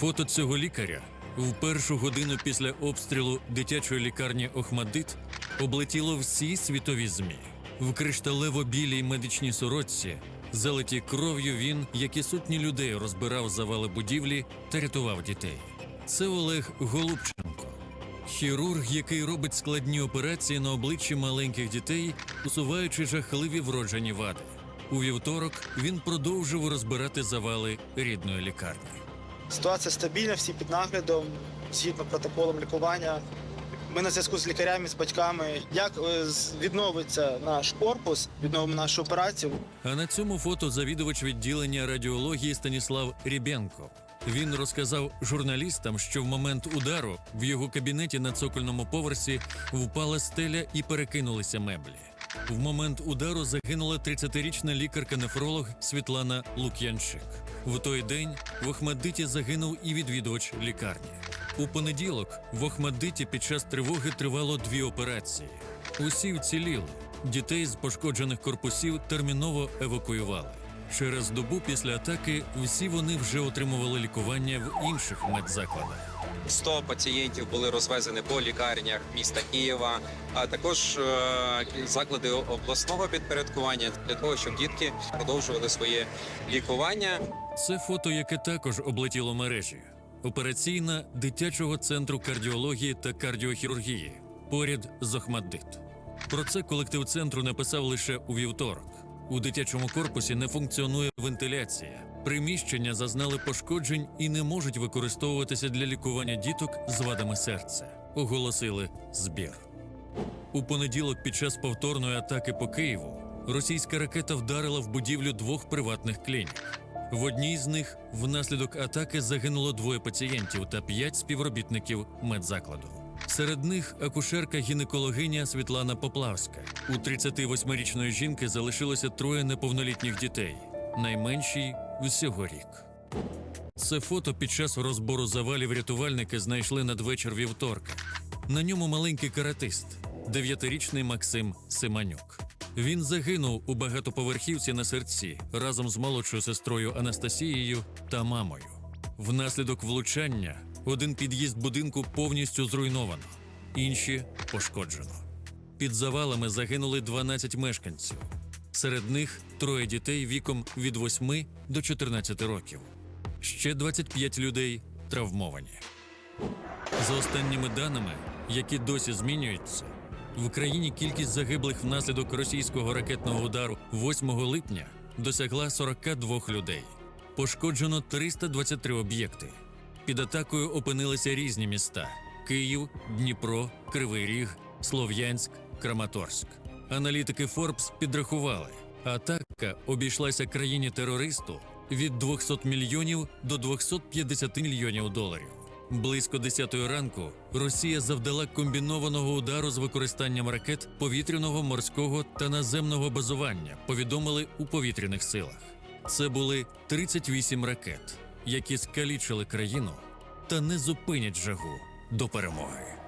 Фото цього лікаря в першу годину після обстрілу дитячої лікарні Охмадит облетіло всі світові ЗМІ. В кришталево-білій медичній сорочці, залиті кров'ю він, як і сотні людей, розбирав завали будівлі та рятував дітей. Це Олег Голубченко, хірург, який робить складні операції на обличчі маленьких дітей, усуваючи жахливі вроджені вади. У вівторок він продовжив розбирати завали рідної лікарні. Ситуація стабільна, всі під наглядом, згідно протоколом лікування. Ми на зв'язку з лікарями, з батьками. Як е, відновиться наш корпус, відновимо нашу операцію. А на цьому фото завідувач відділення радіології Станіслав Рібенко. Він розказав журналістам, що в момент удару в його кабінеті на цокольному поверсі впала стеля і перекинулися меблі. В момент удару загинула 30-річна лікарка-нефролог Світлана Лук'янчик. В той день в Охмадиті загинув і відвідувач лікарні. У понеділок в Охмадиті під час тривоги тривало дві операції. Усі вціліли. Дітей з пошкоджених корпусів терміново евакуювали. Через добу після атаки всі вони вже отримували лікування в інших медзакладах. 100 пацієнтів були розвезені по лікарнях міста Києва, а також е, заклади обласного підпорядкування для того, щоб дітки продовжували своє лікування. Це фото, яке також облетіло мережі. Операційна дитячого центру кардіології та кардіохірургії поряд з Охмаддит. Про це колектив центру написав лише у вівторок. У дитячому корпусі не функціонує вентиляція. Приміщення зазнали пошкоджень і не можуть використовуватися для лікування діток з вадами серця. Оголосили збір. У понеділок під час повторної атаки по Києву російська ракета вдарила в будівлю двох приватних клінік. В одній з них внаслідок атаки загинуло двоє пацієнтів та п'ять співробітників медзакладу. Серед них акушерка-гінекологиня Світлана Поплавська. У 38-річної жінки залишилося троє неповнолітніх дітей, найменшій всього рік. Це фото під час розбору завалів рятувальники знайшли надвечір вівторка. На ньому маленький каратист, дев'ятирічний Максим Симанюк. Він загинув у багатоповерхівці на серці разом з молодшою сестрою Анастасією та мамою. Внаслідок влучання один під'їзд будинку повністю зруйновано, інші пошкоджено. Під завалами загинули 12 мешканців. Серед них троє дітей віком від 8 до 14 років. Ще 25 людей травмовані. За останніми даними, які досі змінюються, в країні кількість загиблих внаслідок російського ракетного удару 8 липня досягла 42 людей. Пошкоджено 323 об'єкти. Під атакою опинилися різні міста: Київ, Дніпро, Кривий Ріг, Слов'янськ, Краматорськ. Аналітики Forbes підрахували, атака обійшлася країні терористу від 200 мільйонів до 250 мільйонів доларів. Близько 10 ранку Росія завдала комбінованого удару з використанням ракет повітряного, морського та наземного базування. Повідомили у повітряних силах. Це були 38 ракет, які скалічили країну та не зупинять жагу до перемоги.